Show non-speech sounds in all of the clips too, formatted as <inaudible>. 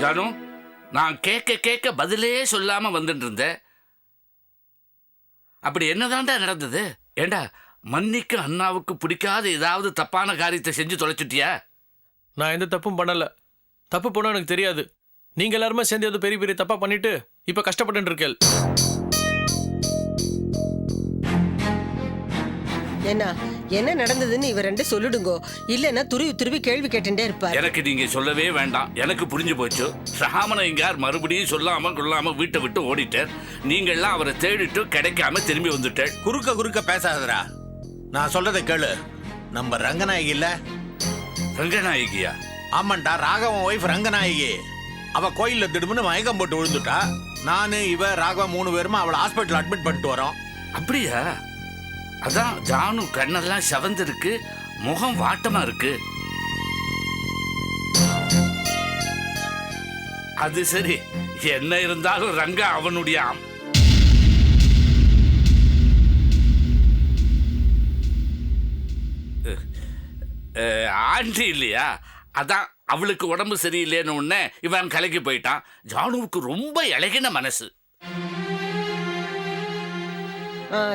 ஜானு நான் கேட்க கேட்க பதிலே சொல்லாம வந்துட்டு இருந்தேன் அப்படி என்னதான்டா நடந்தது? ஏண்டா மன்னிக்க அண்ணாவுக்கு பிடிக்காத ஏதாவது தப்பான காரியத்தை செஞ்சு தொலைச்சிட்டியா? நான் எந்த தப்பும் பண்ணல. தப்பு பண்ண எனக்கு தெரியாது. நீங்க எல்லாருமே சேர்ந்து ஏதோ பெரிய பெரிய தப்பா பண்ணிட்டு இப்ப கஷ்டப்பட்டு இருக்கேன் என்ன? என்ன நடந்ததுன்னு இவ ரெண்டு சொல்லிடுங்கோ. இல்லைன்னா துருவி துருவி கேள்வி கேட்டுட்டே இருப்பார். எனக்கு நீங்க சொல்லவே வேண்டாம். எனக்கு புரிஞ்சு போச்சு. ராமனை இங்கார் மறுபடியும் சொல்லாம கொள்ளாம வீட்டை விட்டு ஓடிட்டார். நீங்கள்லாம் அவரை தேடிட்டு கிடைக்காம திரும்பி வந்துட்டார் குறுக்க குறுக்க பேசாதடா. நான் சொல்றதை கேளு. நம்ம ரங்கநாயகி இல்ல? ரங்கநாயகியா? ஆமாண்டா ராகவன் ஒய்ஃப் ரங்கநாயகி. அவ கோயில்ல திடுமுன்னு மயக்கம் போட்டு விழுந்துட்டா. நானு இவ ராகவன் மூணு பேருமா அவளை ஹாஸ்பிட்டல் அட்மிட் பண்ணிட்டு வரோம். அப்படியா? அதான் ஜானு கண்ணெல்லாம் செவந்திருக்கு முகம் வாட்டமா இருக்கு. அது சரி என்ன இருந்தாலும் ரங்கா அவனுடைய ஆண்டி இல்லையா? அதான் அவளுக்கு உடம்பு சரியில்லைன்னு உடனே இவன் கலக்கி போயிட்டான். ஜானுவுக்கு ரொம்ப இழகின மனசு.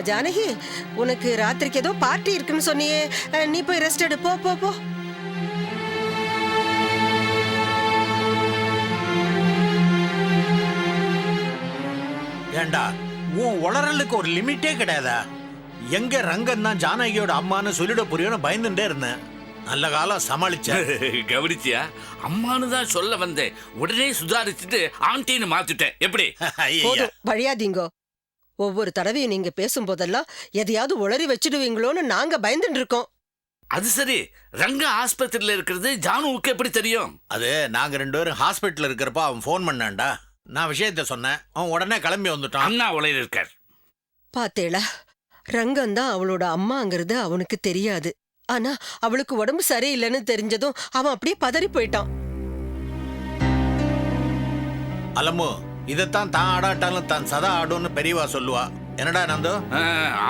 ஜானகி உனக்கு ராத்திரிக்கு ஏதோ பார்ட்டி இருக்குன்னு சொன்னியே. நீ போய் ரெஸ்ட் எடு. போ போ போ. ஏண்டா உன் உளறலுக்கு ஒரு லிமிட்டே கிடையாதா? எங்க ரங்கன் தான் ஜானகியோட அம்மான்னு சொல்லிட புரியும்னு பயந்துட்டே இருந்தேன். நல்ல காலம் சமாளிச்சேன் <laughs> கவனிச்சியா? அம்மானு தான் சொல்ல வந்தேன். உடனே சுதாரிச்சுட்டு ஆண்டின்னு மாத்திட்டேன். எப்படி? <laughs> வழியாதீங்கோ. ஒவ்வொரு தடவையும் நீங்க பேசும்போதெல்லாம் எதையாவது உளறி வச்சிடுவீங்களோன்னு நாங்க பயந்துட்டு இருக்கோம். அது சரி. ரங்க ஆஸ்பத்திரியில இருக்கிறது ஜானுவுக்கு எப்படி தெரியும்? அது நாங்க ரெண்டு பேரும் ஹாஸ்பிட்டல் இருக்கிறப்ப அவன் ஃபோன் பண்ணான்டா. நான் விஷயத்த சொன்னேன். அவன் உடனே கிளம்பி வந்துட்டான். அண்ணா உலையில இருக்கார். பாத்தேளா ரங்கம் தான் அவளோட அம்மாங்கிறது அவனுக்கு தெரியாது. ஆனா அவளுக்கு உடம்பு சரியில்லைன்னு தெரிஞ்சதும் அவன் அப்படியே பதறி போயிட்டான். அலமு இதைத்தான் தான் ஆடாட்டாலும் தான் சதா ஆடும்னு பெரியவா சொல்லுவா. என்னடா நந்து?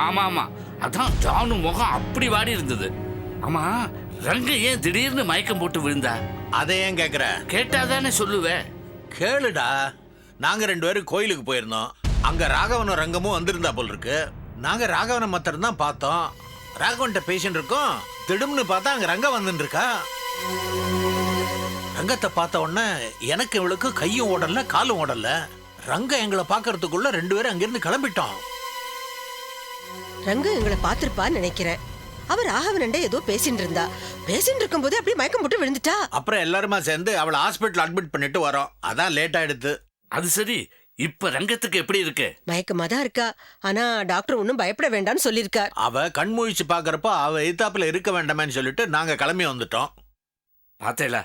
ஆமா ஆமா. அதான் ஜானு முகம் அப்படி வாடி இருந்தது. ஆமா ரங்க ஏன் திடீர்னு மயக்கம் போட்டு விழுந்தா? அதை ஏன் கேக்குற? கேட்டாதானே சொல்லுவேன் கேளுடா. நாங்க ரெண்டு பேரும் கோயிலுக்கு போயிருந்தோம். அங்க ராகவனும் ரங்கமும் வந்திருந்தா போல் இருக்கு நாங்க ராகவனை மாத்திரம் தான் பார்த்தோம். ராகவன்ட்ட பேசிட்டு இருக்கோம். திடும்னு பார்த்தா அங்க ரங்கம் வந்துட்டு இருக்கா? ரங்கத்தை பார்த்த உடனே எனக்கு இவளுக்கு கையும் ஓடல காலும் ஓடல. ரங்கம் எங்களை பார்க்கறதுக்குள்ள ரெண்டு பேரும் அங்கிருந்து கிளம்பிட்டோம். ரங்கம் எங்களை பார்த்திருப்பான்னு நினைக்கிறேன். அவர் ராகவனண்டே ஏதோ பேசிட்டு இருந்தா பேசிட்டு இருக்கும்போதே அப்படியே மயக்கம் போட்டு விழுந்துட்டா? அப்புறம் எல்லாருமா சேர்ந்து அவளை ஹாஸ்பிட்டல் அட்மிட் பண்ணிட்டு வரோம். அதான் லேட் ஆயிடுத்து அது சரி. இப்ப ரங்கத்துக்கு எப்படி இருக்கு? மயக்கமா தான் இருக்கா. ஆனா டாக்டர் ஒன்றும் பயப்பட வேண்டாம்னு சொல்லியிருக்கார். அவ கண் முழிச்சு பாக்குறப்ப அவ எதிர்த்தாப்புல இருக்க வேண்டாமேன்னு சொல்லிட்டு நாங்க கிளம்பி வந்துட்டோம். பார்த்தேல.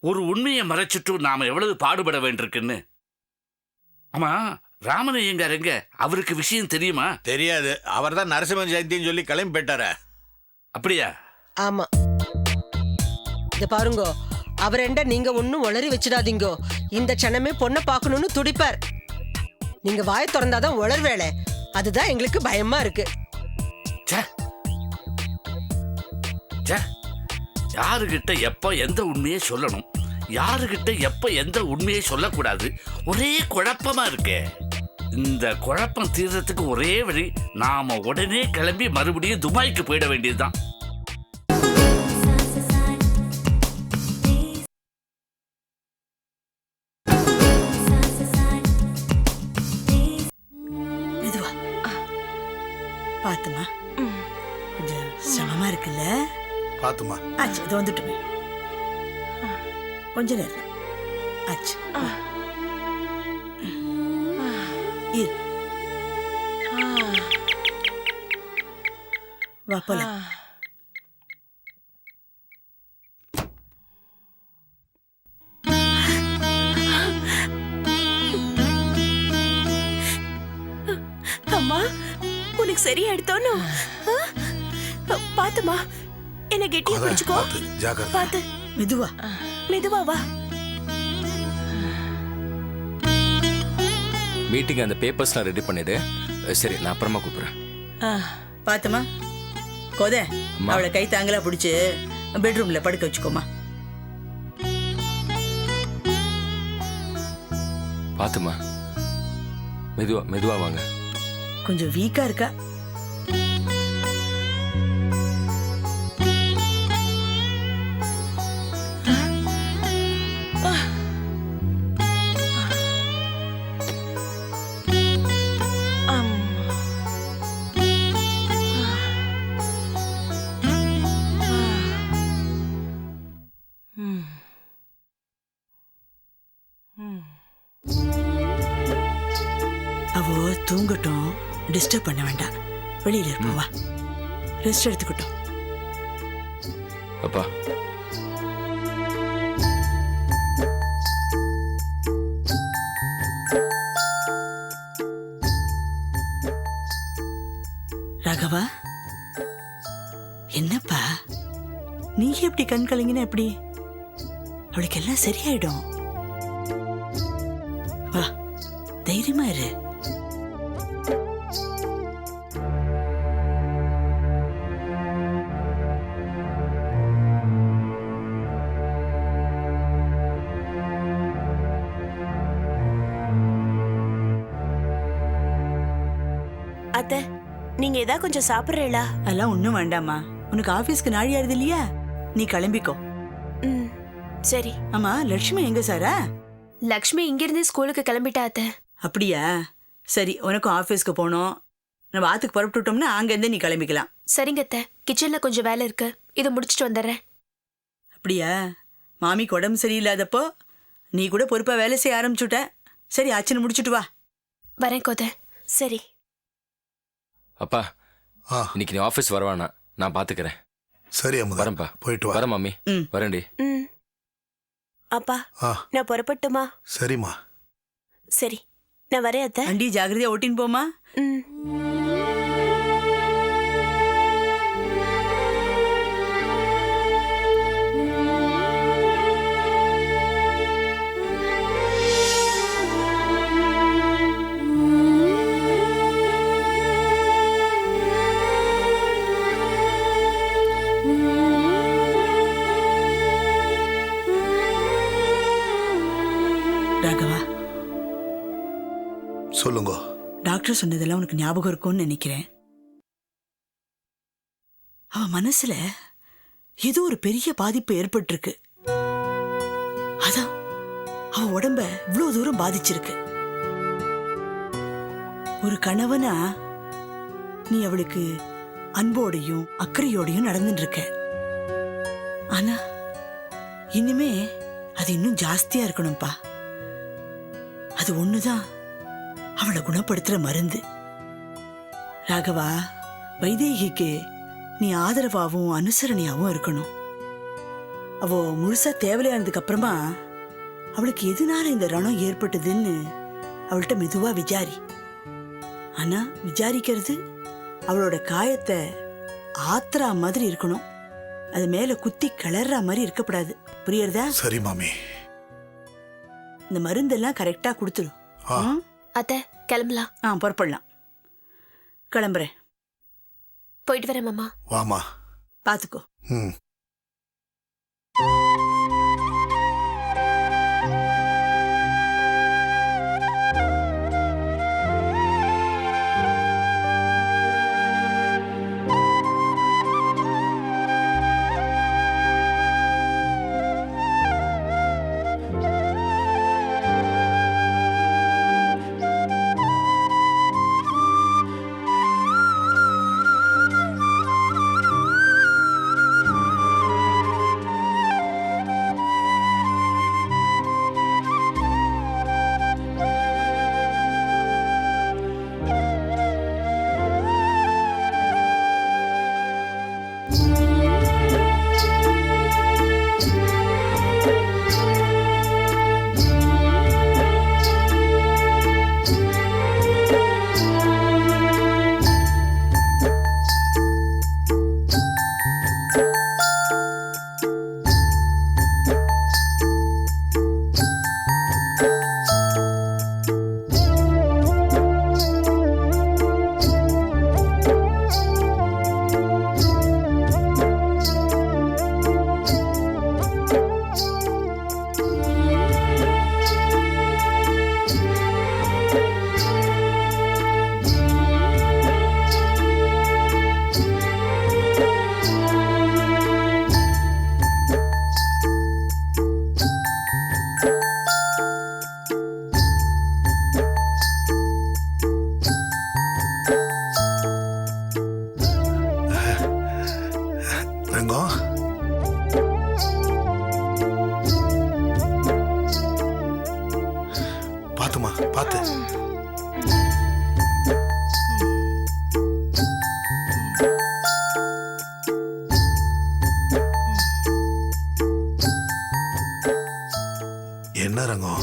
ஒரு உண்மையை மறைச்சிட்டு நாம எவ்வளவு பாடுபட வேண்டியிருக்குன்னு? ஆமா ராமன் எங்க எங்க? அவருக்கு விஷயம் தெரியுமா? தெரியாது. அவர் தான் நரசிம்ம ஜெயந்தின்னு சொல்லி கிளம்பி போயிட்டாரே. அப்படியா? ஆமா. இத பாருங்கோ அவரெண்ட நீங்க ஒன்னும் உளறி வச்சிடாதீங்கோ. இந்த க்ஷணமே பொண்ணை பார்க்கணும்னு துடிப்பார். நீங்க வாயை திறந்தாதான் உளர் வேலை. அதுதான் எங்களுக்கு பயமா இருக்கு. யாருகிட்ட எப்போ எந்த உண்மையை சொல்லணும்? யாருகிட்ட எப்போ எந்த உண்மையை சொல்லக்கூடாது? ஒரே குழப்பமாக இருக்கே. இந்த குழப்பம் தீர்றதுக்கு ஒரே வழி நாம் உடனே கிளம்பி மறுபடியும் துபாய்க்கு போயிட வேண்டியதுதான். தான் பாத்துமா பாத்துமா. ஆச்சு இது வந்துட்டுமே. கொஞ்ச நேரம். ஆச்சு. இரு. வா போலாம். அம்மா உனக்கு சரியாயிடுத்தோன்னு பாத்துமா. என்ன கெட்டியா பிடிச்சுக்கோ. பாத்து மெதுவா மெதுவா வா. மீட்டிங் அந்த பேப்பர்ஸ்லாம் ரெடி பண்ணிடு. சரி நான் அப்புறமா கூப்பிடுறேன். பாத்துமா கோத. அவளை கை தாங்கலா பிடிச்சு பெட்ரூம்ல படுக்க வச்சுக்கோமா பாத்துமா மெதுவா மெதுவா வாங்க. கொஞ்சம் வீக்கா இருக்கா? டிஸ்டர்ப் பண்ண வேண்டாம். வெளியில இருப்போம் வா. ரெஸ்ட் எடுத்துக்கிட்டோம். அப்பா. ராகவா? என்னப்பா? நீ எப்படி கண் கலங்கின எப்படி? அவளுக்கு எல்லாம் சரியாயிடும். நீங்க ஏதாவது கொஞ்சம் சாப்பிடுறீங்களா? அதெல்லாம் ஒண்ணும் வேண்டாம்மா. உனக்கு ஆபீஸ்க்கு நாழி ஆறுது இல்லையா? நீ கிளம்பிக்கோ. ம் சரி. ஆமா லட்சுமி எங்க சாரா? லக்ஷ்மி இங்கிருந்து ஸ்கூலுக்கு கிளம்பிட்டா அத்தை. அப்படியா? சரி உனக்கும் ஆபீஸ்க்கு போகணும். நம்ம ஆத்துக்கு புறப்பட்டுட்டோம்னா அங்கேருந்து நீ கிளம்பிக்கலாம். சரிங்க அத்தை. கிச்சன்ல கொஞ்சம் வேலை இருக்கு. இதை முடிச்சிட்டு வந்துடுறேன். அப்படியா? மாமிக்கு உடம்பு சரியில்லாதப்போ நீ கூட பொறுப்பா வேலை செய்ய ஆரம்பிச்சுட்ட. சரி ஆச்சுன்னு முடிச்சுட்டு வா. வரேன் கோத. சரி. அப்பா ஆ. இன்னைக்கு நீ ஆஃபீஸ் வரவானா? நான் பாத்துக்கிறேன். சரி அமுதா. வரேன்ப்பா போயிட்டு வா. வரேன் மம்மி ம். வரேன்டி. ம். அப்பா ஆ. நான் புறப்பட்டுமா? சரிம்மா. சரி. நான் வரேன் அத்தை. வண்டி ஜாகிரதையா ஓட்டின்னு போமா ம். டாக்டர் சொன்னதெல்லாம் உனக்கு ஞாபகம் இருக்கும்னு நினைக்கிறேன். அவ மனசுல ஏதோ ஒரு பெரிய பாதிப்பு ஏற்பட்டிருக்கு. அதான் அவ உடம்ப இவ்வளவு தூரம் பாதிச்சிருக்கு. ஒரு கணவனா நீ அவளுக்கு அன்போடையும் அக்கறையோடையும் நடந்துட்டு இருக்க ஆனா இனிமே அது இன்னும் ஜாஸ்தியா இருக்கணும்ப்பா அது ஒண்ணுதான். அவளை குணப்படுத்துற மருந்து. ராகவா வைதேகிக்கு நீ ஆதரவாகவும் அனுசரணையாவும் இருக்கணும். அவ முழுசா தேவையானதுக்கு அப்புறமா அவளுக்கு எதனால இந்த ரணம் ஏற்பட்டதுன்னு அவள்கிட்ட மெதுவா விசாரி. ஆனா விசாரிக்கிறது அவளோட காயத்தை ஆத்துறா மாதிரி இருக்கணும். அது மேல குத்தி கிளற மாதிரி இருக்கக்கூடாது. புரியுறதா? சரி மாமி. இந்த மருந்தெல்லாம் கரெக்டா கொடுத்துரும்? அத்தை கிளம்பலாம். ஆ புறப்படலாம். கிளம்புறேன். போயிட்டு வரேன் மாமா. வாமா. பாத்துக்கோ ம். என்ன ரங்கம்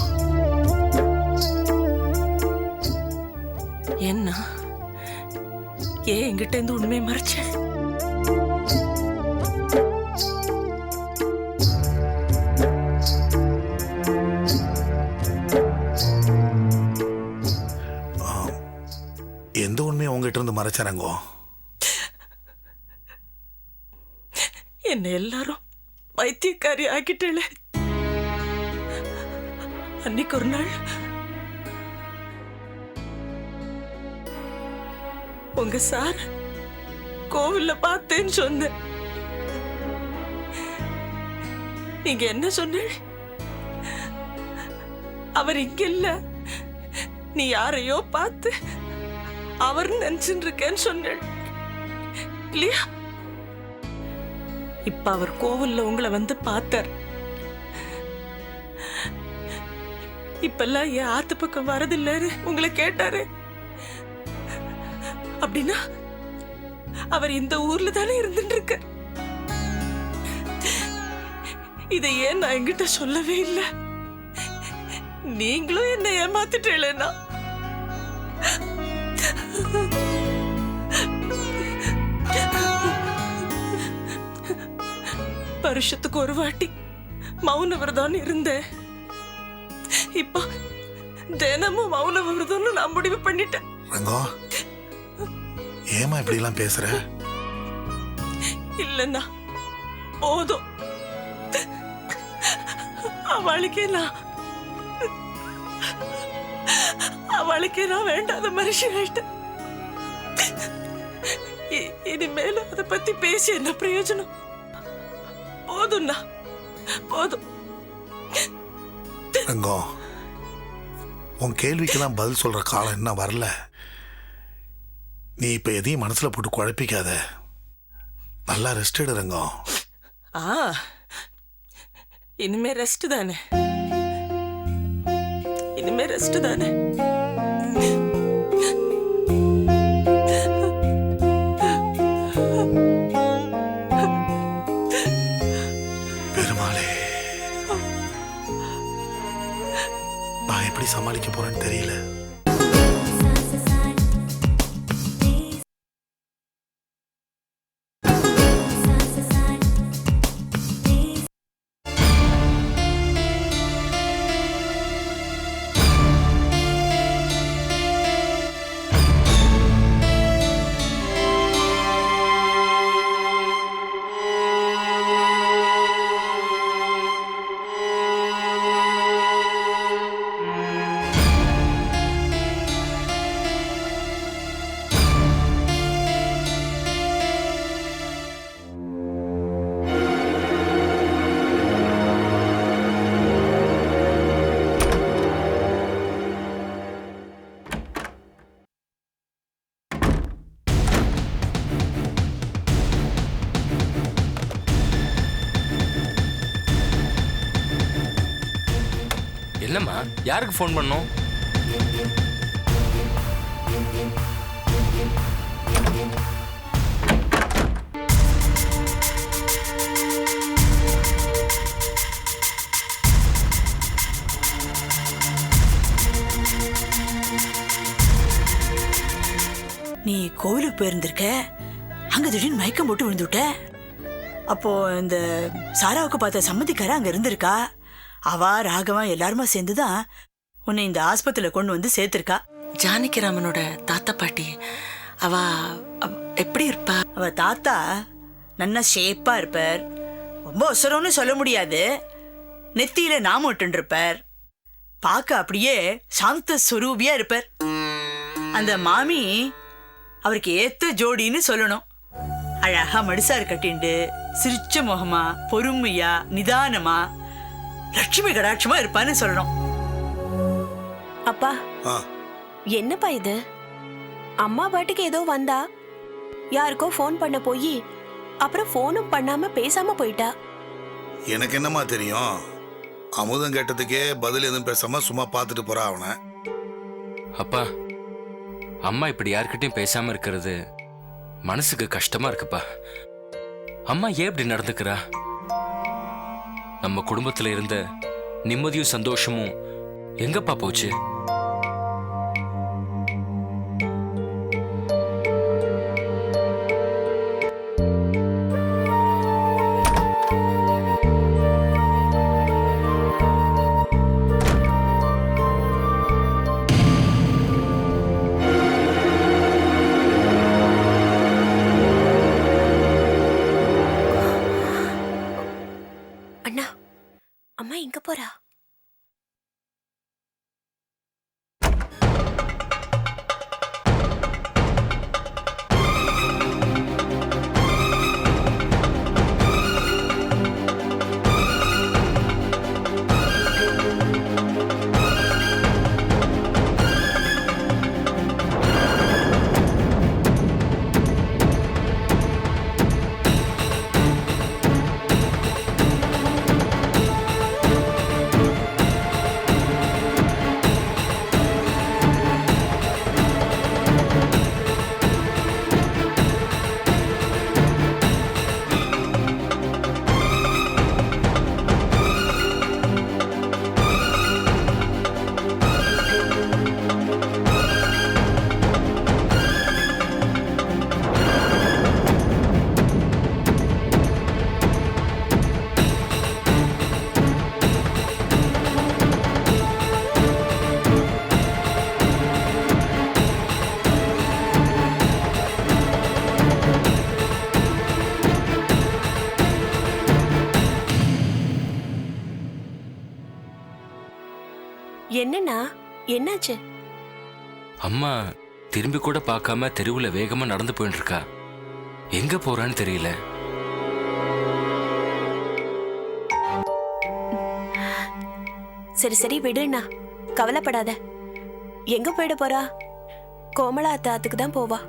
என்ன? ஏன் என்கிட்ட இருந்து உண்மையை மறைச்ச? எந்த உண்மையை உங்ககிட்ட இருந்து மறைச்ச ரங்கம் என்ன எல்லாரும் வைத்தியக்காரி ஆக்கிட்டேல அன்னைக்கு ஒரு நாள் உங்க சார் கோவில்ல பார்த்தேன்னு சொன்னேன். நீங்க என்ன சொன்ன அவர் இங்க இல்ல. நீ யாரையோ பார்த்து அவர் நினைச்சுட்டு இருக்கேன்னு சொன்ன இல்லையா? இப்ப அவர் கோவில்ல உங்களை வந்து பார்த்தார். இப்பெல்லாம் என் ஆத்து பக்கம் வரதில்லைன்னு உங்களை கேட்டாரு. அப்படின்னா அவர் இந்த ஊர்ல தானே இருந்துட்டு இருக்க இதை ஏன் நான் என்கிட்ட சொல்லவே இல்லை? நீங்களும் என்ன ஏமாத்திட்டேன்னா வருஷத்துக்கு ஒரு வாட்டி மௌனவர் தான் இருந்தேன். இப்போ தினமும் மௌன விரதம்னு நான் முடிவு பண்ணிட்டேன். ரங்கம் ஏமா இப்படி எல்லாம் பேசுற? இல்லைன்னா போதும். அவளுக்கே நான் அவளுக்கே நான் வேண்டாத மனுஷன் ஆயிட்டேன். இனிமேல அதை பத்தி பேசி என்ன பிரயோஜனம்? போதும்ண்ணா போதும். ரங்கம் உன் கேள்விக்கெல்லாம் பதில் சொல்கிற காலம் இன்னும் வரல. நீ இப்போ எதையும் மனசில் போட்டு குழப்பிக்காத. நல்லா ரெஸ்ட் எடு ஆ இனிமே ரெஸ்ட் தானே. இனிமே ரெஸ்ட் தானே. எப்படி சமாளிக்க போறேன்னு தெரியல. என்னம்மா யாருக்கு ஃபோன் பண்ணோம் நீ கோவிலுக்கு போயிருந்திருக்க? அங்க திடீர்னு மயக்கம் போட்டு விழுந்துட்ட? அப்போ இந்த சாராவுக்கு பார்த்த சம்மதிக்கார அங்க இருந்திருக்கா? அவா ராகவா எல்லாருமா சேர்ந்துதான் உன்னை இந்த ஆஸ்பத்திரியில கொண்டு வந்து சேர்த்திருக்கா. ஜானகிராமனோட தாத்தா பாட்டி அவ அவ- எப்படி இருப்பா? அவ தாத்தா நல்ல ஷேப்பா இருப்பார். ரொம்ப ஒசரம்னு சொல்ல முடியாது. நெத்தியில நாமொட்டு இருப்பார் பார்க்க அப்படியே சாந்த சுரூபியா இருப்பார். அந்த மாமி அவருக்கு ஏத்த ஜோடின்னு சொல்லணும். அழகா மடிசார் கட்டிண்டு சிரிச்ச முகமா பொறுமையா நிதானமா லட்சுமி கடாட்சமா இருப்பான்னு சொல்லணும். அப்பா. ஆ. என்னப்பா இது? அம்மா பாட்டுக்கு ஏதோ வந்தா யாருக்கோ ஃபோன் பண்ண போய் அப்புறம் ஃபோனும் பண்ணாம பேசாம போயிட்டா? எனக்கு என்னம்மா தெரியும்? அமுதம் கேட்டதுக்கே பதில் எதுவும் பேசாம சும்மா பார்த்துட்டு போறா அவனை. அப்பா அம்மா இப்படி யார்கிட்டயும் பேசாம இருக்கிறது மனசுக்கு கஷ்டமா இருக்குப்பா. அம்மா ஏன் இப்படி நடந்துக்கிறா? நம்ம குடும்பத்தில் இருந்த நிம்மதியும் சந்தோஷமும் எங்கப்பா போச்சு? என்னண்ணா? என்னாச்சு? அம்மா திரும்பி கூட பார்க்காம தெருவுல வேகமா நடந்து போயிட்டு இருக்கா எங்க போறான்னு தெரியல. சரி சரி விடுண்ணா. கவலைப்படாத. எங்க போயிட போறா? கோமலா அத்தாத்துக்கு தான் போவா.